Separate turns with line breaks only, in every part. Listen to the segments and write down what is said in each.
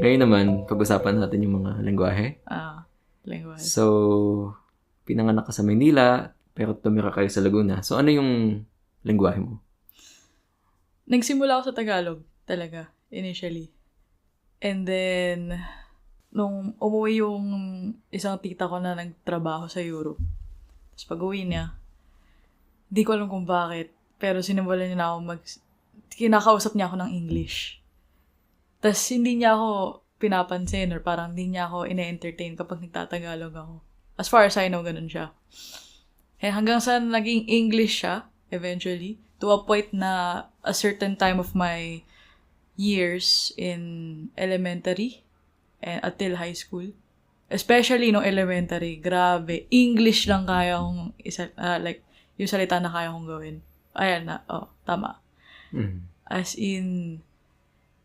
Ngayon naman, pag-usapan natin yung mga lengguwahe.
Ah, language.
So, pinanganak ka sa Maynila, pero tumira kayo sa Laguna. So, ano yung lengguwahe mo?
Nagsimula ako sa Tagalog, talaga, initially. And then, nung umuwi yung isang tita ko na nagtrabaho sa Europe, tapos pag uwi niya, di ko alam kung bakit, pero sinimulan niya na ako mag... Kinakausap niya ako ng English. Tapos hindi niya ako pinapansin or parang hindi niya ako ine-entertain kapag nagtatagalog ako. As far as I know, ganun siya. Eh, hanggang sa naging English siya, eventually, to a point na a certain time of my years in elementary and until high school. Especially no elementary, grabe. English lang kaya kong isa, ah, like, yung salita na kaya kong gawin. Ayan na, oh, tama.
Mm.
As in,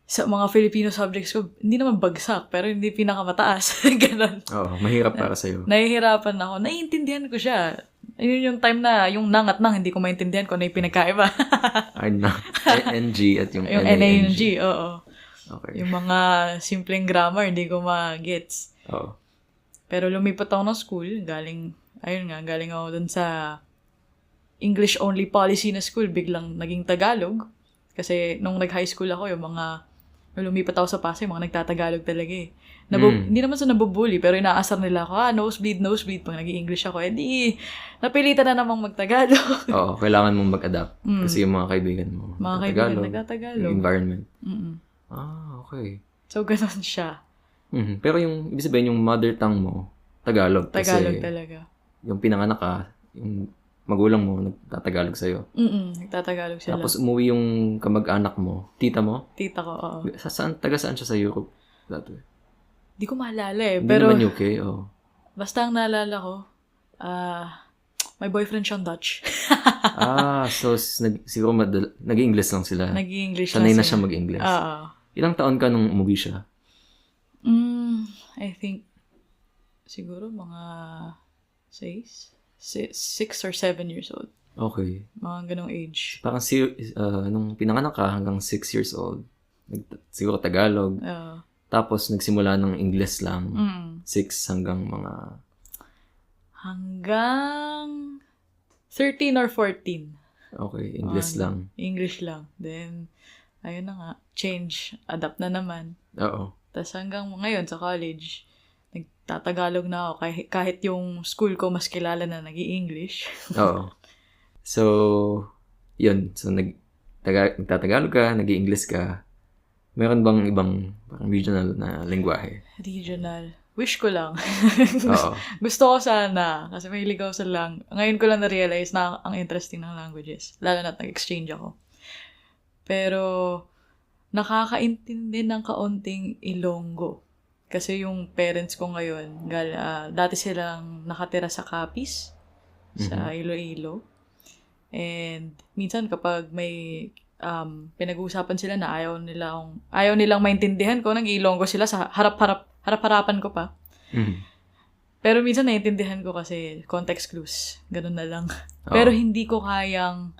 sa mga Filipino subjects ko, hindi naman bagsak, pero hindi pinakamataas. Ganon.
Oo, mahirap para sa'yo.
Nahihirapan ako. Naiintindihan ko siya. Ayun yung time na, yung nang at nang, hindi ko maintindihan kung ano yung pinagkaiba.
Ay, na. NG at yung,
yung
NANG.
NANG, oo.
Okay.
Yung mga simpleng grammar, hindi ko ma-gets.
Oo.
Pero lumipat ako ng school, galing, ayun nga, galing ako dun sa English-only policy na school, biglang naging Tagalog. Kasi nung nag-high school ako, yung mga, lumipat ako sa Pasay, mga nagtatagalog talaga eh. Nabu-
Mm.
Hindi naman sa nabubuli, pero inaasar nila ako, ah, nosebleed, nosebleed, pag nag english ako, eh di, napilitan na namang magtagalog.
Oo, kailangan mong mag-adapt.
Mm.
Kasi yung mga kaibigan mo,
mga kaibigan,
Tagalog,
nagtatagalog.
yung environment.
Mm-mm.
Ah, okay.
So, ganun siya.
Mhm. Pero yung, ibig sabihin, yung mother tongue mo, Tagalog.
Tagalog
kasi
talaga.
yung pinanganak ka, yung magulang mo, nagtatagalog sa'yo.
Mm-mm, nagtatagalog sila.
Tapos umuwi yung kamag-anak mo, tita mo,
Tita ko, oo.
sa saan, taga saan siya sa Europe? Dati.
Di ko maalala eh.
Hindi
Pero,
naman UK, oh.
basta ang naalala ko, ah, my boyfriend siyang Dutch.
ah, so nag, siguro madal- nag-English lang sila.
Nag-English
Sanay na siya mag-English.
Oo.
Ilang taon ka nung umuwi siya?
Mm, I think, siguro mga six, si- six or seven years old.
Okay.
Mga ganong age.
Parang si, uh, nung pinanganak ka hanggang 6 years old, nag, siguro Tagalog,
Oo.
tapos nagsimula ng English lang,
Mm.
6 hanggang mga,
Hanggang 13 or 14.
okay, English
Ano,
lang.
English lang. Then, ayun na nga, change, adapt na naman.
Oo.
Tapos hanggang ngayon sa college, nagtatagalog na ako kahit, kahit yung school ko mas kilala na nag english
Oo. So, yun. So, nag, taga, nagtatagalog ka, nag english ka. Meron bang ibang parang regional na lengguwahe?
Regional. Wish ko lang.
Oo.
Gusto ko sana, kasi may ligaw sa lang. Ngayon ko lang na-realize na ang interesting ng languages. Lalo na nag-exchange ako. Pero, nakakaintindi ng kaunting Ilonggo. Kasi yung parents ko ngayon, gal, ah, dati silang nakatira sa Capiz, sa Iloilo. And minsan kapag may um, pinag-uusapan sila na ayaw nilang ayaw nilang maintindihan ko, nag-Ilonggo sila sa harap-harap harap-harapan ko pa.
Mhm.
Pero minsan naiintindihan ko kasi context clues. Ganun na lang.
Oo.
Pero hindi ko kayang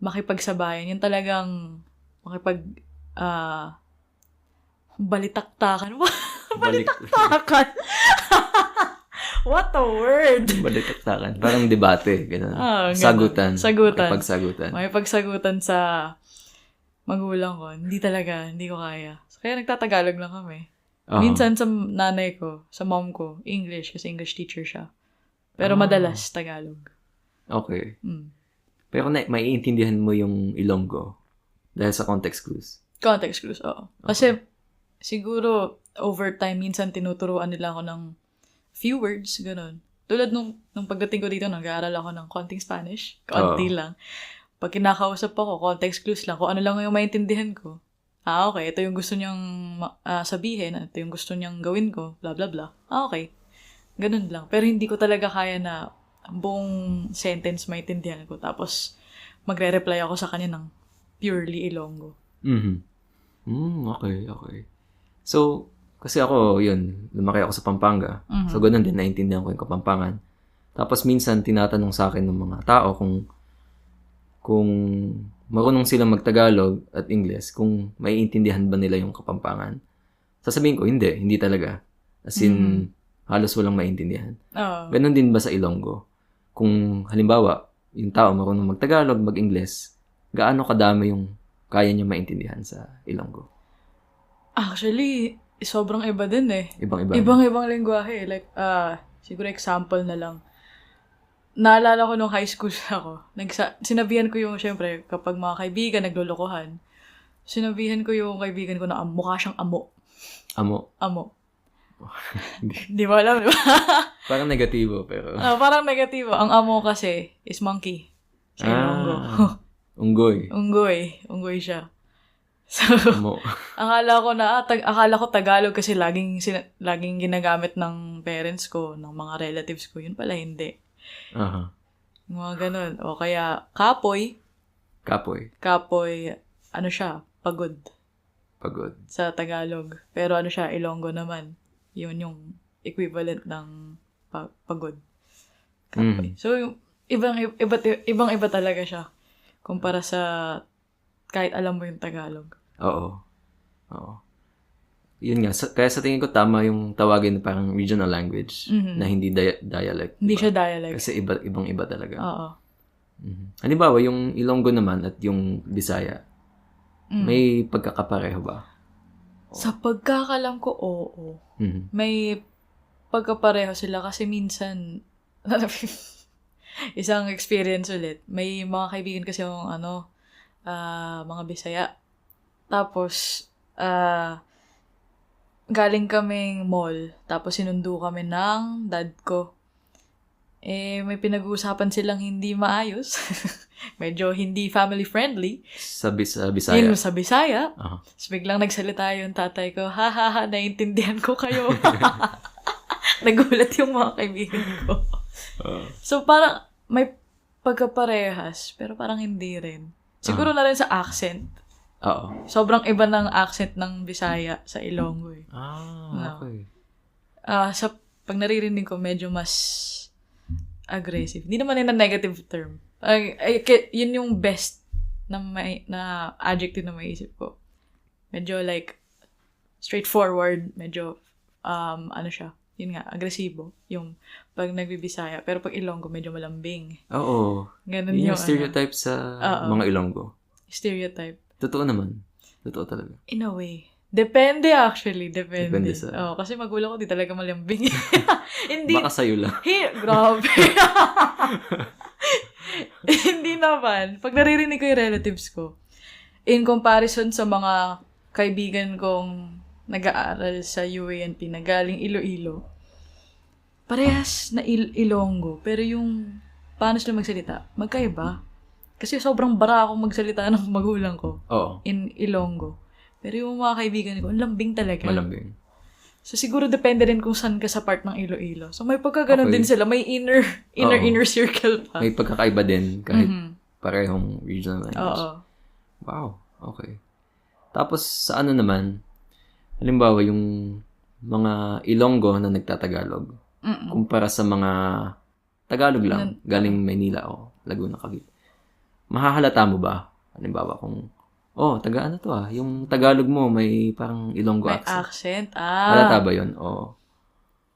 makipagsabayan. Yung talagang makipag ah balitaktakan. Balitaktakan! What a word!
balitaktakan. Parang debate. Ganun.
Ah, ganun.
Sagutan.
Sagutan.
Pagsagutan.
May pagsagutan sa magulang ko. Hindi talaga. Hindi ko kaya. Kaya nagtatagalog lang kami.
Oo.
Minsan sa nanay ko, sa mom ko, English kasi English teacher siya. Pero
Ah.
madalas Tagalog.
Okay.
Mm.
Pero na, maiintindihan mo yung Ilonggo dahil sa context clues.
Context clues, oo. Kasi siguro over time minsan tinuturuan nila ako ng few words, ganun. Tulad nung, nung pagdating ko dito, nag-aaral ako ng konting Spanish. Konti
Oo.
lang. Pag kinakausap ako, context clues lang. Kung ano lang yung maintindihan ko. Ah, okay. Ito yung gusto niyang ah, sabihin. Ito yung gusto niyang gawin ko. Blah, blah, blah. Ah, okay. Ganun lang. Pero hindi ko talaga kaya na buong sentence maintindihan ko. Tapos, magre-reply ako sa kanya ng purely Ilonggo.
Mhm. Mm, okay, okay. So, kasi ako, yun, lumaki ako sa Pampanga.
Mhm.
So, ganun din, naintindihan ko yung Kapampangan. Tapos, minsan, tinatanong sa akin ng mga tao kung kung marunong silang magtagalog at English, kung maiintindihan ba nila yung Kapampangan. sasabihin ko, hindi, hindi talaga. As in, halos walang maintindihan.
Oo.
Ganon din ba sa Ilonggo? Kung halimbawa, yung tao marunong mag-Tagalog, mag-Ingles, gaano kadami yung kaya niya maintindihan sa Ilonggo?
Actually, sobrang iba din eh.
Ibang-iba.
Ibang-ibang lingwahe. Like, ah, siguro example na lang. Naalala ko nung high school ako. Nagsa- sinabihan ko yung, syempre, kapag mga kaibigan naglulukohan, sinabihan ko yung kaibigan ko na am- mukha siyang amo.
Amo.
Amo.
Hindi.
Di ba alam, di ba?
Parang negatibo, pero...
Ah, parang negatibo. Ang amo kasi is monkey. Sa.
Ah, unggoy.
Unggoy. Unggoy siya. So, akala ko na, ah, tag- akala ko Tagalog kasi laging, sina- laging ginagamit ng parents ko, ng mga relatives ko. Yun pala hindi.
Aha.
Yung Mga ganun. O kaya, kapoy.
Kapoy.
Kapoy, ano siya, pagod
Pagod.
sa Tagalog. Pero ano siya, Ilonggo naman. Yun yung equivalent ng pa- pagod. Kapoy.
Mm.
So, yung ibang, iba, ibang iba talaga siya. Kumpara sa kahit alam mo yung Tagalog.
Oo. Oo. Yun nga. Sa, kaya sa tingin ko tama yung tawagin na parang regional language
Mhm.
na hindi dia- dialect.
Hindi
diba?
siya dialect.
Kasi iba, ibang-iba talaga.
Oo.
Mhm. Halimbawa, yung Ilonggo naman at yung Bisaya,
Mm.
may pagkakapareho ba?
Sa pagkakalam ko, oo.
Mhm.
May pagkapareho sila kasi minsan, isang experience ulit. May mga kaibigan kasi yung ano, ah, mga Bisaya. Tapos, ah, galing kaming mall. Tapos sinundo kami ng dad ko. Eh, may pinag-uusapan silang hindi maayos. Medyo hindi family friendly.
Sa, Bis- sa Bisaya.
Yun sa Bisaya.
Aha.
Tapos biglang nagsalita yung tatay ko, ha ha ha, naiintindihan ko kayo. Nagulat yung mga kaibigan ko.
Oo.
So parang may pagkaparehas, pero parang hindi rin. Siguro na rin sa accent.
Oo.
Sobrang iba ng accent ng Bisaya sa Ilonggo eh.
Ah,
No.
okay.
Ah, sa pag naririnig ko, medyo mas aggressive. Hindi naman in a negative term. Ay, ay, yun yung best na, may, na adjective na maisip ko. Medyo like, straightforward, medyo, um, ano siya, yun nga, agresibo, yung pag nagbibisaya. Pero pag Ilonggo, medyo malambing.
Oo.
Ganun
Yun
yung,
yung stereotype sa
Oo.
mga Ilonggo.
ano, stereotype.
Totoo naman. Totoo talaga.
In a way. Depende actually, depende.
Depende sa-
Oo, kasi magulang ko di talaga malambing. Hindi
Baka sa'yo lang.
Hey, grabe. Hindi naman. Pag naririnig ko yung relatives ko, in comparison sa mga kaibigan kong nag-aaral sa UANP na galing Iloilo, parehas na Il- Ilonggo, pero yung paano sila magsalita, magkaiba. Kasi sobrang bara akong magsalita ng magulang ko
Oo.
in Ilonggo. Pero yung mga kaibigan ko, ang lambing talaga.
Malambing.
So, siguro depende rin kung saan ka sa part ng Iloilo. So, may pagkaganon
Okay.
din sila. May inner, inner,
Oo.
inner circle pa.
May pagkakaiba din kahit
Mhm.
parehong regional language.
Oo.
Wow. Okay. Tapos sa ano naman, halimbawa yung mga Ilonggo na nagtatagalog
Mm-mm.
kumpara sa mga Tagalog lang,
Nan-
galing Maynila o Laguna, Cavite. Mahahalata mo ba? Halimbawa kung, oh, taga ano to ah, yung Tagalog mo may parang Ilonggo
May
accent.
accent.
Halata
Ah.
ba yun? Oo.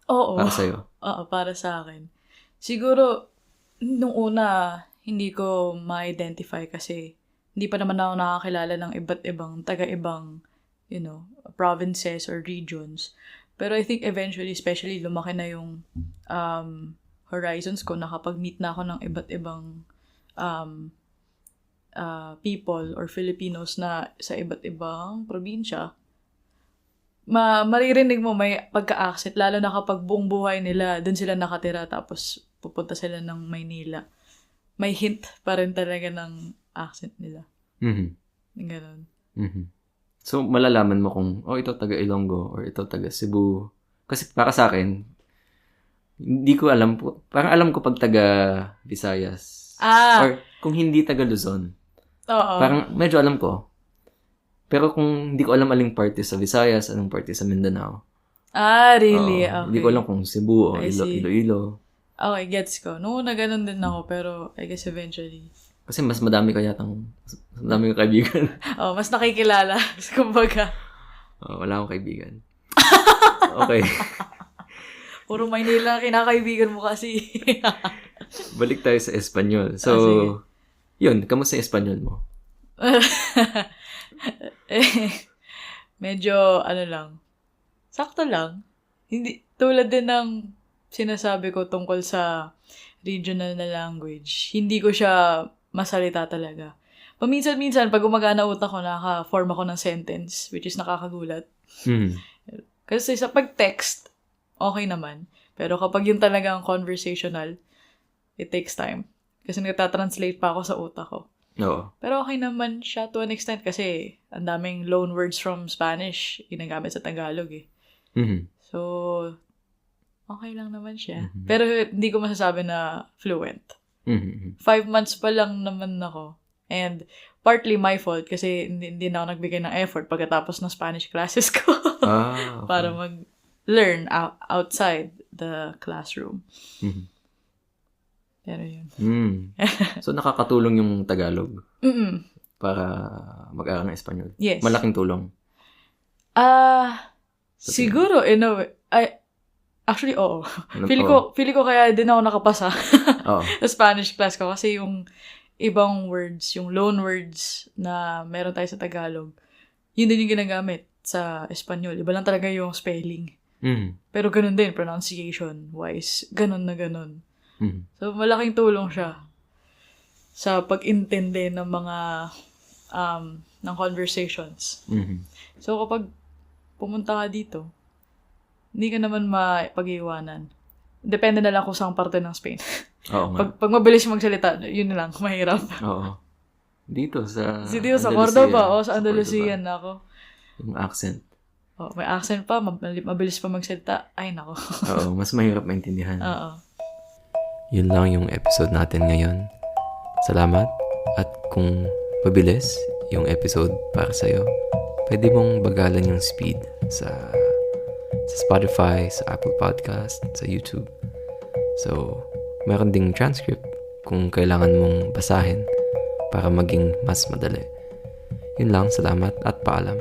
Oo.
Para sa'yo.
Oo, para sa akin. Siguro, nung una, hindi ko ma-identify kasi hindi pa naman ako nakakilala ng iba't ibang, taga-ibang, you know, provinces or regions. Pero I think eventually, especially lumaki na yung um, horizons ko, nakapag-meet na ako ng iba't ibang um, uh, people or Filipinos na sa iba't ibang probinsya, ma maririnig mo may pagka-accent, lalo na kapag buong buhay nila, dun sila nakatira, tapos pupunta sila ng Maynila. May hint pa rin talaga ng accent nila.
Mhm.
Yung Ganun.
Mhm. So, malalaman mo kung, oh, ito taga Ilonggo or ito taga Cebu. Kasi para sa akin, hindi ko alam po. Parang alam ko pag taga Visayas.
Ah!
Or kung hindi taga Luzon.
oo.
Parang medyo alam ko. Pero kung hindi ko alam aling party sa Visayas, anong party sa Mindanao.
ah, really?
Oo,
okay.
Hindi ko alam kung Cebu o Ilo-. Iloilo.
Okay, gets ko. Noong una, ganun din ako, pero I guess eventually.
Kasi mas madami ka yatang, mas madami kang kaibigan.
Oh, mas nakikilala. Kumbaga.
Oo, wala akong kaibigan. Okay.
Puro Maynila kinakaibigan mo kasi.
Balik tayo sa Espanyol. So,
Ah, sige.
yun, kamusta yung Espanyol mo?
eh, medyo, ano lang, sakto lang. Hindi, tulad din ng sinasabi ko tungkol sa regional na language, hindi ko siya masalita talaga. Paminsan-minsan, pag gumagana utak ko, nakaka-form ako ng sentence, which is nakakagulat.
Hmm.
Kasi sa pag-text, okay naman. Pero kapag yung talagang conversational, it takes time. Kasi nagtatranslate pa ako sa utak ko.
Oo.
Pero okay naman siya to an extent kasi ang daming loan words from Spanish ginagamit sa Tagalog eh.
Mhm.
So, okay lang naman siya.
Mhm.
Pero hindi ko masasabi na fluent.
Mhm.
Five months pa lang naman ako. And partly my fault kasi hindi, hindi na ako nagbigay ng effort pagkatapos ng Spanish classes ko.
Ah, okay.
para mag-learn ou- outside the classroom.
Mhm.
Pero yun.
Mm. So, nakakatulong yung Tagalog
Mm-mm.
para mag-aral ng Espanyol.
Yes.
Malaking tulong.
Ah,
Sa
siguro in a way. Ay, actually, oo.
Ano- oo.
ko, ko kaya din ako nakapasa
Oo.
sa Spanish class ko kasi yung ibang words, yung loan words na meron tayo sa Tagalog, yun din yung ginagamit sa Espanyol. Iba lang talaga yung spelling.
Mhm.
Pero ganun din, pronunciation-wise. Ganun na ganun.
Mhm.
So, malaking tulong siya sa pag-intindi ng mga um, ng conversations.
Mhm.
So, kapag pumunta ka dito, hindi ka naman mapag-iwanan. Depende na lang kung saan parte ng Spain.
Oo nga.
pag, pag mabilis magsalita, yun na lang, mahirap.
Oo. Dito sa
Si Dio sa. Cordoba o sa Andalusia na ako.
Yung accent.
Oh, may accent pa, mab- mabilis pa magsalita. Ay, nako.
Oo, mas mahirap maintindihan.
Oo.
Yun lang yung episode natin ngayon. Salamat. At kung mabilis yung episode para sa'yo, pwede mong bagalan yung speed sa sa Spotify, sa Apple Podcast, sa YouTube. So, meron ding transcript kung kailangan mong basahin para maging mas madali. Yun lang, salamat at paalam.